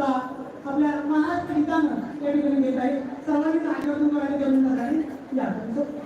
स्पर्धा आपल्या महान गीतानं या ठिकाणी घेत आहे सर्वांनी चांगल्या तुमच्या या.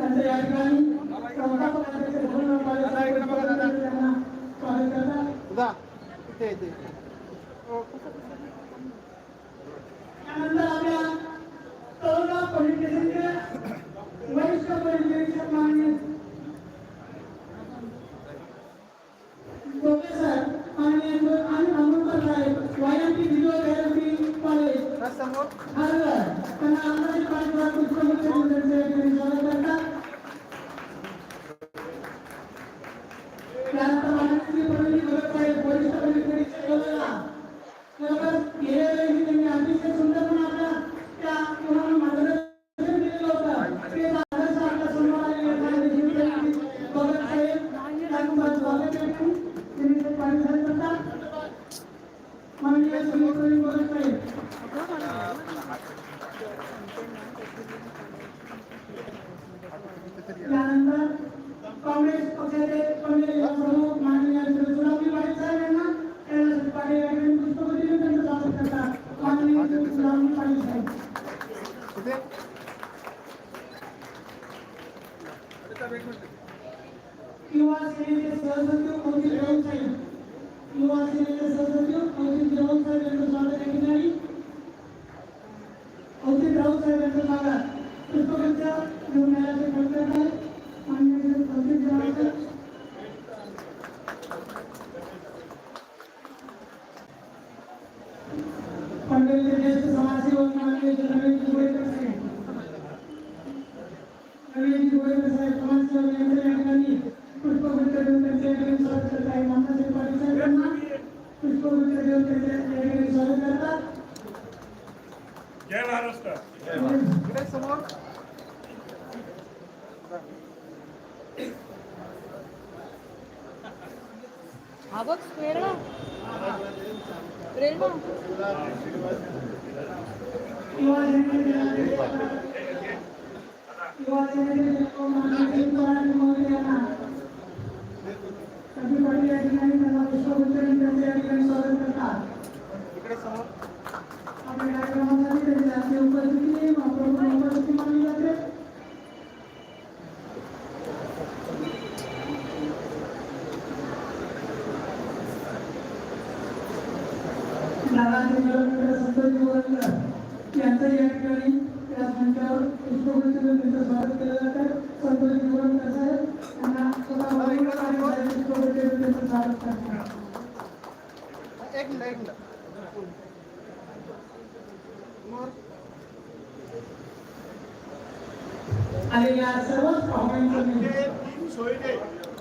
त्यांच्या या ठिकाणी संस्थापकांचे धोरण कार्यकर्ता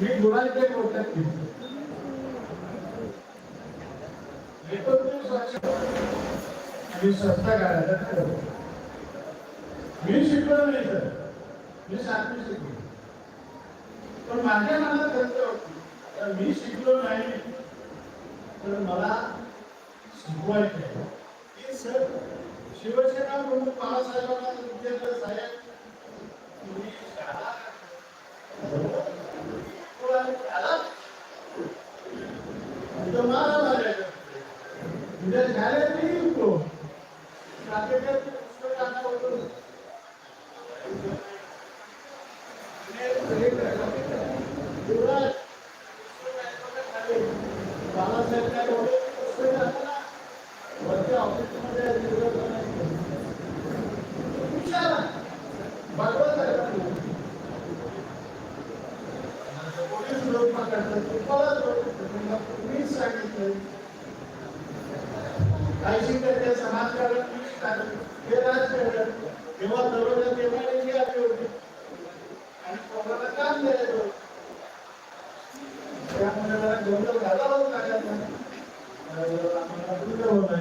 मी बोलायला काही बोलतात मी संस्था काढायला ठरवलं मी शिकलो नाही सर मी सातवी शिकलो. पण माझ्या मनात ग्रंथ तर मी शिकलो नाही. तर मला शिकवायचं की सर शिवसेना प्रमुख बाळासाहेबांना विद्यार्थी साहेब तुम्ही शाळा झाला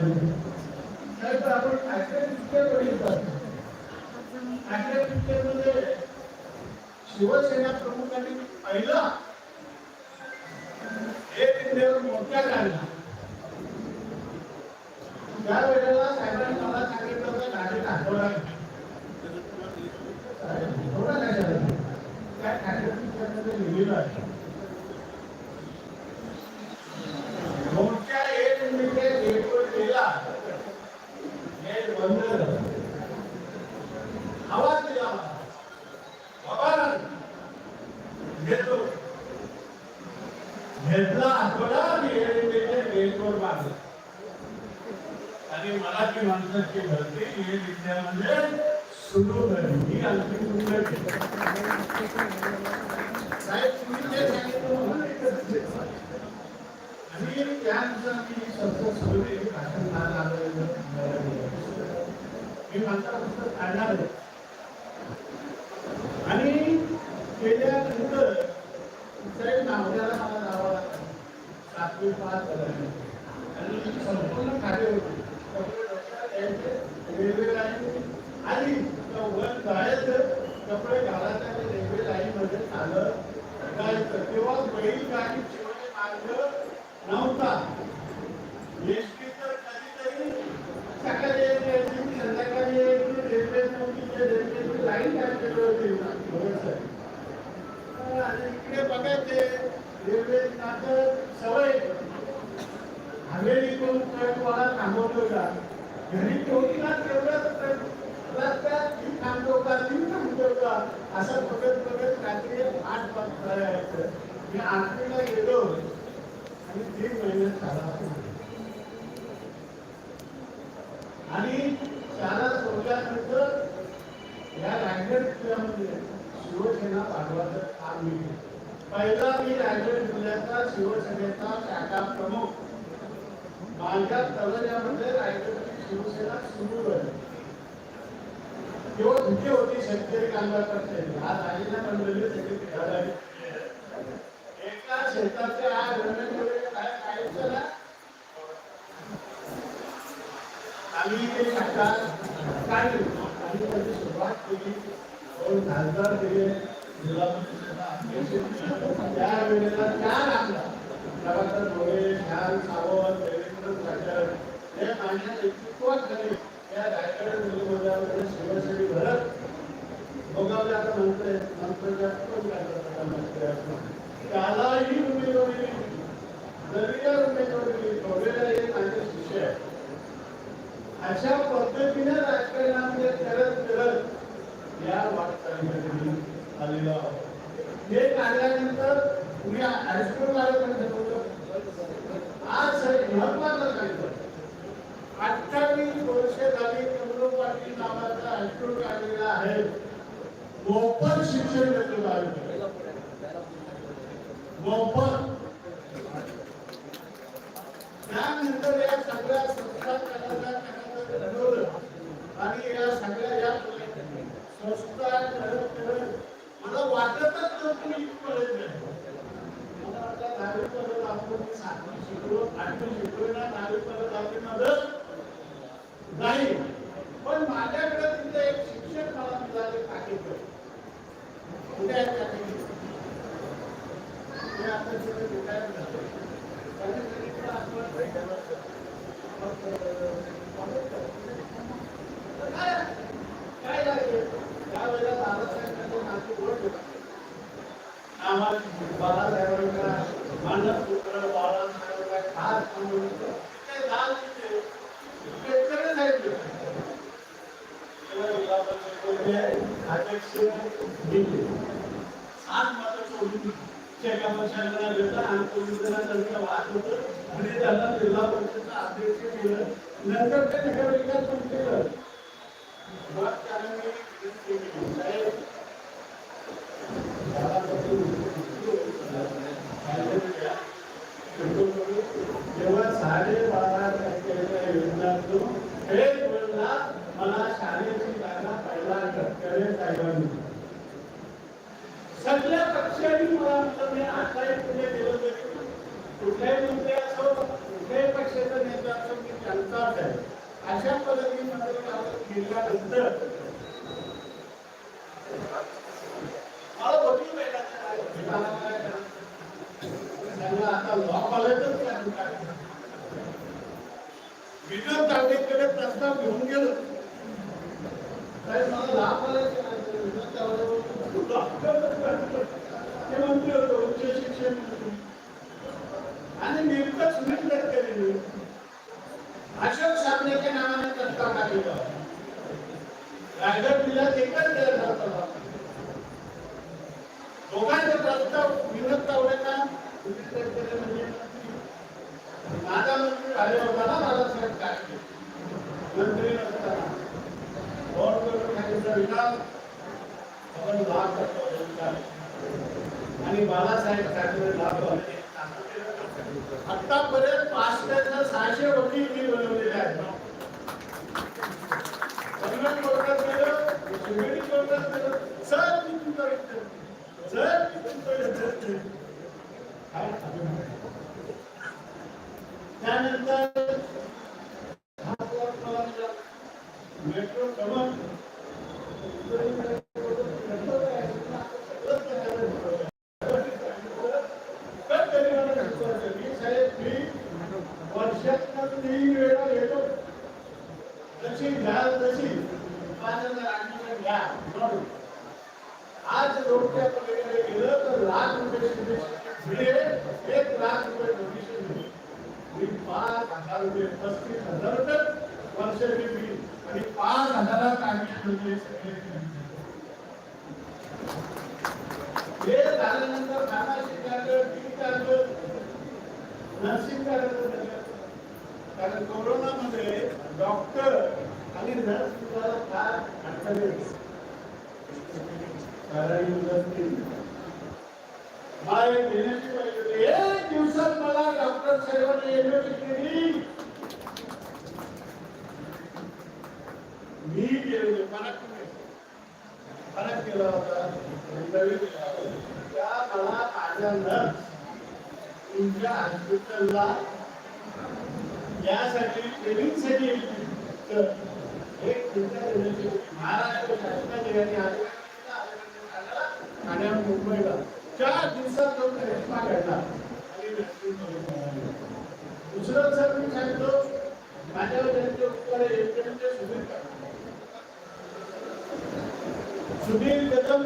नाही तर आपण शिवसेना प्रमुखांनी पहिला एक इंडियावर मोर्चा काढला त्यावेळेला साहेबांनी मला सांगितलं होतं गाडी दाखवला थोडा नाही झाला त्या ठाकरे पिक्चरमध्ये लिहिलेलं आहे. आणि मराठी माणसाची हे विद्या म्हणजे सुरू ही आणखी सुंदर साहेब तुम्ही जे सांगितलं आणि त्यानुसार मी संसद सुरू भाषण मी माझा पुस्तक काढणार आहे. आणि केल्यानंतर कुठल्याही नावड्याला मला जावं लागलं. सातवी पाच आणि संपूर्ण कार्य होते. रेल्वे लाईन आली तर वर जायचं कपडे घालायचं आणि रेल्वे लाईन मध्ये चालत जायचं तेव्हा बैलगाडी शिवाय मार्ग नव्हता एसटी तर कधीतरी सकाळी एक यायची संध्याकाळी रेल्वे नव्हती रेल्वेची लाईन काढलेली होती आणि इकडे बघायचे रेल्वे सवय हवेली कोण ट्रकवाला थांबवतो का? घरी ठेवतीला तेवढं रस्त्यात ती थांबतो का असं बघत बघत रात्री आठ वाजता यायचं मी आठवीला गेलो आणि तीन महिने शाळा आणि शाळा सोडल्यानंतर या रायगड जिल्ह्यामध्ये शिवसेना पाठवायचं काम मिळते पहिला मी रायगड जिल्ह्याचा शिवसेनेचा शाखा प्रमुख. माझ्या तळल्यामध्ये रायगड शिवसेना सुरू झाली तेव्हा कुठे होती शेतकरी कामगार पक्षाची आज आईला बनलेली सगळी एका शेताचे आज रमेश काय काढायचं ना आम्ही ते शाखा काढली आणि त्याची सुरुवात केली दोन खासदार दिले जिल्हा अध्यक्ष त्यावेळेला चार आपला प्रभाकर ढोळे श्याम सावंत देवेंद्र हे माझ्या नेतृत्वाखाली या रायगड जिल्ह्यामध्ये शिवसेने भरत भोगावले आता मंत्री मंत्र्याच्या कोण काय करतात त्यालाही उमेदवारी दिली. उमेदवारी दिली. हे माझे शिष्य आहे अशा पद्धतीने राजकारणामध्ये करत करत या वाटचालीमध्ये मी आलेलो आहोत हे आल्यानंतर मी हायस्कूल कार्यक्रम आज महत्वाचं सांगतो अठ्ठावीस वर्ष झाली कमलो पाटील नावाचा हायस्कूल काढलेला आहे. मोफत शिक्षण देतो आहे मोफत. त्यानंतर या सगळ्या संस्था करायला करायला ठरवलं. आणि या सगळ्या या संस्था करत करत मला वाटतच नव्हतं मी इथपर्यंत मला वाटलं दहावी आपण सातवी शिकलो आठवी शिकलो ना दहावी पर्यंत आपली मदत नाही पण माझ्याकडे तिथे एक शिक्षक मला मिळाले पाठीवर कुठे आहेत का ते? ते आता तिथे रिटायर झाले. त्यांनी सांगितलं, आपण काय काय लागेल त्यावेळेला दादासाहेबांचे नाते ओळख होता. आम्हाला बाळासाहेबांचा मानस पुत्र बाळासाहेबांचा खास म्हणून ते दाल तिथे इकडे साहेब तेव्हा जिल्हा परिषदेचे अध्यक्ष दिले. सात मतं सोडून एका पक्षाला घेतला आणि पोलिसांना त्यांचा वाद होतं आणि त्याला जिल्हा परिषदचा अध्यक्ष केलं नंतर ते नगर विकास पण केलं मग त्याने मी विनंती केली, साहेब, जेव्हा साडे बारा टक्क्याच्या योजनातून एक वेळेला मला शाळेची जागा पहिला टक्क्याने साहेबांनी सगळ्या पक्षांनी मला म्हटलं मी आताही पुढे गेलो तरी कुठल्याही मंत्री असो कुठल्याही पक्षाचा नेता असो मी त्यांचाच आहे अशा पद्धतीने मंत्री गेल्यानंतर मला वकील भेटायचं आहे. मला काय करायचं? त्यांना आता लॉ कॉलेजच काय करायचं? विनोद तावडेकडे प्रस्ताव घेऊन गेलो साहेब मला लॉ कॉलेज करायचं आहे. विनोद तावडे बोलतो, "डॉक्टरच करायचं." ते म्हणते उच्च शिक्षण मंत्री. आणि नेमकं सुनील गडकरींनी अशोक साबणेच्या नावाने प्रस्ताव टाकलेला रायगड जिल्ह्यात एकच केला होता दोघांचे प्रस्ताव विनोद तावडेंना सुनील गडकरी म्हणजे माझा मंत्री झाले होता ना बाळासाहेब मंत्री नसताना विकास आपण लाभ करतो आणि बाळासाहेब ठाकरे लाभ आतापर्यंत पाचशे सहाशे वकील मी बनवलेले आहेत. कन्नड कोर्टात गेलं शिर्डी कोर्टात गेलं सर मी सर मी काय त्यानंतर नर्सिंग कार्ड कारण कोरोनामध्ये डॉक्टर आणि नर्स फार अडचणी कारण मला एक विनंती पाहिजे एक दिवसात मला डॉक्टर साहेबांनी एमएससी केली मी केलेले फरक फरक केला होता केला होता. त्या मला माझ्या नर्स तुमच्या हॉस्पिटलला यासाठी ट्रेनिंगसाठी तर एक चिंता देण्याची महाराष्ट्र शासनाने यांनी आदिवासींना मुंबईला चार दिवसात जाऊन रेशमा घडला आणि दुसरं सर मी सांगतो माझ्यावर त्यांचे उपकार एक कदम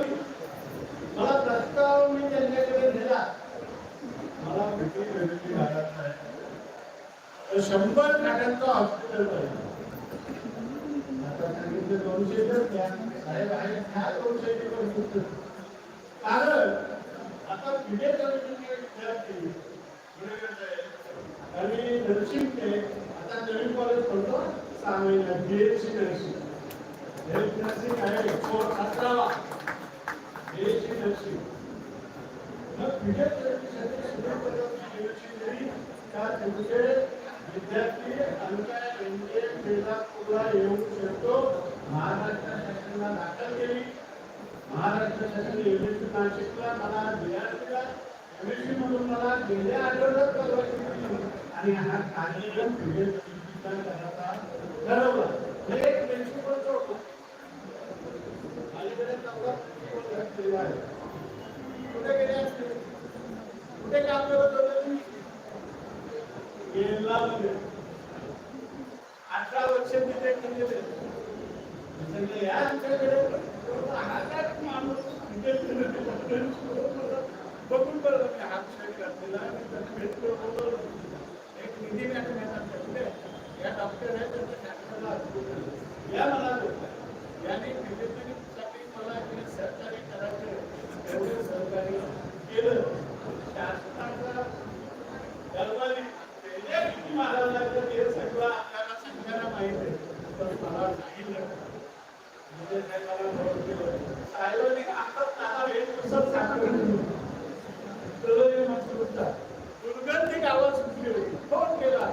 मला प्रस्ताव मी त्यांच्याकडे दिला मला किती विनंती लागत नाही तर शंभर खाटांचं हॉस्पिटल पाहिजे आता सांगितलं दोनशे तर द्या. साहेब आहे काय दोनशे कारण आता पुढे कमिटीचे विद्यार्थी पुणेकडे आणि नर्सिंगचे आता नवीन कॉलेज खोलतो सहा महिन्यात बीएससी नर्सिंग. हेल्थ नर्सिंग आहे एकशे अठरावा. C nursing. मग पुढे कमिटीसाठी का तुमचे विद्यार्थी आमच्या एनडीए बेलापूरला येऊ शकतो महाराष्ट्र शासनाला दाखल केली महाराष्ट्र शासन युनिव्हर्सिटी नाशिकला मला दिला दिला एमएससी म्हणून मला गेल्या आठवड्यात परवानगी दिली आणि हा कार्यक्रम पुढे करायचा ठरवला हे एक प्रिन्सिपल होतो अलीकडे कुठे गेले असते? कुठे काम करत होते तुम्ही केरलामध्ये अठरा वर्ष तिथे केलेले. म्हणजे सांगितलं, आमच्याकडे माणूस म्हणजे- बघून बरं मी हात घातलेला आणि बोलवलं. एक निधी मॅडम येतात तिकडे. या डॉक्टर आहेत त्यांच्या शासनाला hospital. या मला भेटल्या. यांनी फिजिओथेरपीसाठी मला इकडे सहकार्य करायचं एवढे सहकार्य केलं शासनाचा दरबारी त्याच्या किती मारायला लागलं हे सगळं आपल्याला सगळ्यांना माहीत आहे पण मला सांगितलं म्हणजे काय मला नोट केलं साहेबांनी आता त्याला एक दिवसात सापडलं तळोजी मजकूरचा दुर्गंधी गावात सुटली होती फोन केला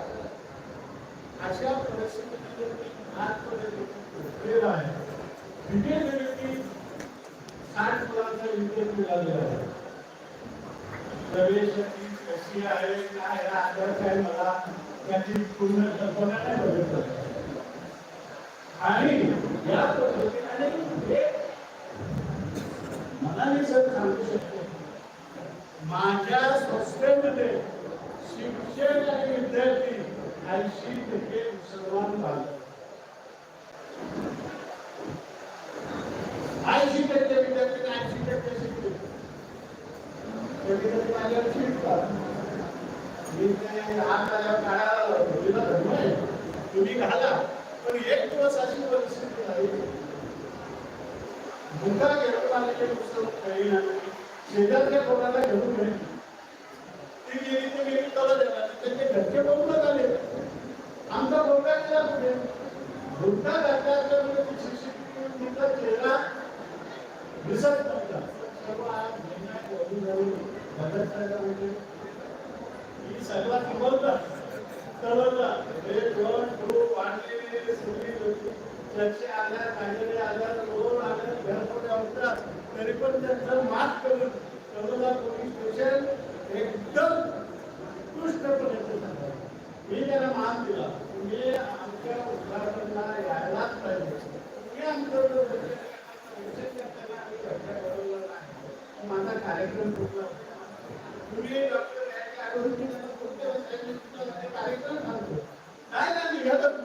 अशा परिस्थितीमध्ये मी आजपर्यंत झोपलेला आहे विजय जयंती साठ मुलांचा विजय मिळालेला आहे प्रवेश फी कशी आहे काय आहे, आधार काय मला त्याची पूर्ण कल्पना नाही बघत आणि या पद्धतीने सर सांगू शकतो. माझ्या संस्थेमध्ये शिक्षक आणि विद्यार्थी ऐंशी टक्के मुसलमान बांधव ऐंशी टक्के विद्यार्थी ऐंशी टक्के शिकले कधी कधी माझ्यावर शिकतात मी ते हात आल्यावर काढा मुलीला धर्म आहे तुम्ही घाला पण एक दिवस अशी परिस्थिती आहे मुलगा घेऊन आलेले पुस्तक काही नाही शेजारच्या कोणाला घेऊन गेली ती गेली ती गेली त्याला द्यायला त्यांचे घरचे बघूनच आले आमचा मुलगा गेला कुठे मुलगा घरच्या असल्यामुळे ती शिक्षक चेहरा दिसत नव्हता सर्व आज महिन्यात वधू जाऊन मदत करायला म्हणजे सर्वात इमोलला तळला हे दोन खूप वाढलेली सगळी होती. त्याचे आजार काढलेले आजार दोन आजार घरपोटे होतात तरी पण त्यांचं मात करून तळला पोलीस स्टेशन एकदम उत्कृष्टपणे मी त्याला मान दिला. तुम्ही आमच्या उद्घाटनाला यायलाच पाहिजे. हे आमचं माझा कार्यक्रम कुठला तुम्ही डॉक्टर यायच्या अगोदर मी त्यांना पुढच्या वर्षी तुमचा कार्यक्रम सांगतो काय नाही निघालं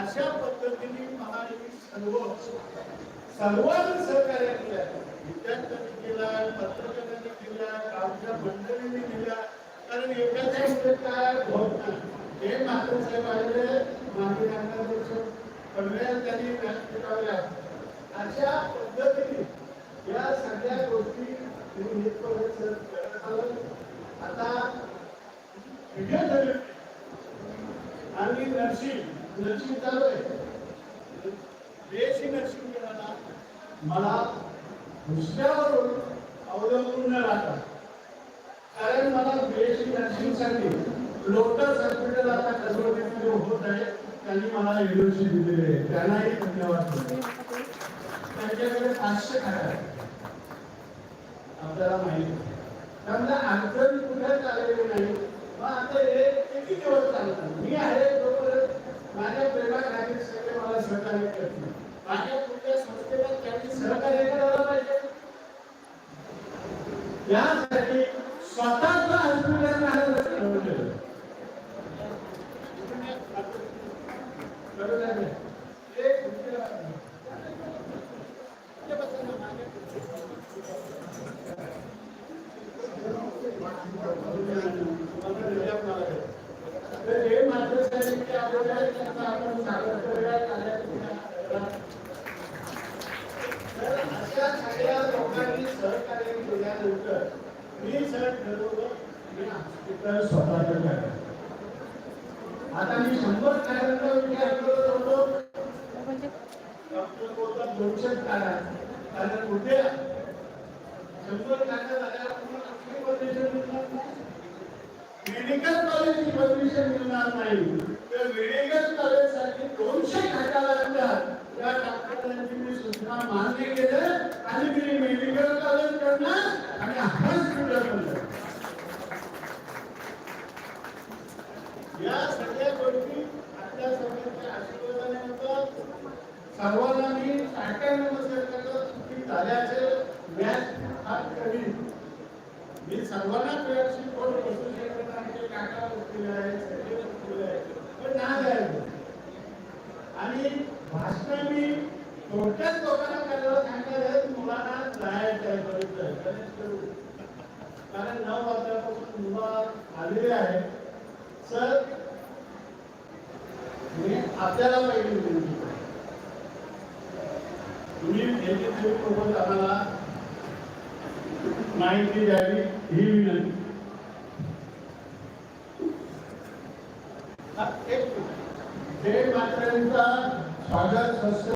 अशा पद्धतीने महाराष्ट्री सर्व सर्वांनी सहकार्य केलं. विद्यार्थ्यांनी केला पत्रकारांनी केला आमच्या मंडळींनी केला. कारण एकाच्या मध्ये काय होत नाही. हे मात्र साहेब आलेले माजी नगराध्यक्ष पनवेल त्यांनी व्यासपीठावर अशा पद्धतीने या सगळ्या गोष्टी तुम्ही आता आणि नर्सिंग नर्सिंग चालू आहे बेसी नर्सिंग करायला मला दुसऱ्यावरून अवलंबून न राहता. कारण मला बीएससी नर्सिंगसाठी लोटस हॉस्पिटल आता कसोटीमध्ये होत आहे. त्यांनी मला युनिव्हर्सिटी दिलेली आहे. त्यांनाही धन्यवाद त्यांच्याकडे पाचशे खाटा आहेत. आपल्याला माहिती आहे. त्यामुळे अडचण कुठे चाललेली नाही मग आता हे किती दिवस चालतात? मी आहे तोपर्यंत माझ्या प्रेमाखाली सगळे मला सहकार्य करतील. माझ्या कुठल्या संस्थेला त्यांनी सहकार्य करायला पाहिजे. यासाठी स्वतःच हॉस्पिटल काढायला ठरवलेलं. तर हे मात्र त्यांचा आपण करूया तर अशा सगळ्या लोकांनी सहकार्य केल्यानंतर मी सर ठरवलं मी हॉस्पिटल स्वतःचं आता मी शंभर कार्यालयाचा विचार करत होतो डॉक्टर बोलतात कारण शंभर काढा झाल्यावर तुम्हाला कुठली परमिशन मिळणार नाही मेडिकल कॉलेजची परमिशन मिळणार नाही. तर मेडिकल कॉलेजसाठी दोनशे खाटा लागतात या. डॉक्टरांची मी सूचना मान्य केलं आणि मी मेडिकल कॉलेज करणार आणि हॉस्पिटल करणार या सगळ्या गोष्टी आपल्या सगळ्यांच्या आशीर्वादाने होतात. सर्वांना मी टाटा नमस्कार करतो चुकी झाल्याचे व्याज हात करीन मी सर्वांना प्रयत्न करून बसू शकतो काका आहेत सगळे आहेत पण ना जायचं आणि भाषण मी थोडक्यात लोकांना करायला सांगणार मुलांना जायचं आहे बरोबर करू कारण नऊ वाजल्यापासून मुलं आलेले आहेत सर मी आपल्याला माहिती विनंती तुम्ही एकत्रित सोबत आम्हाला माहिती द्यावी ही विनंती. एक हे मात्र्यांचा स्वागत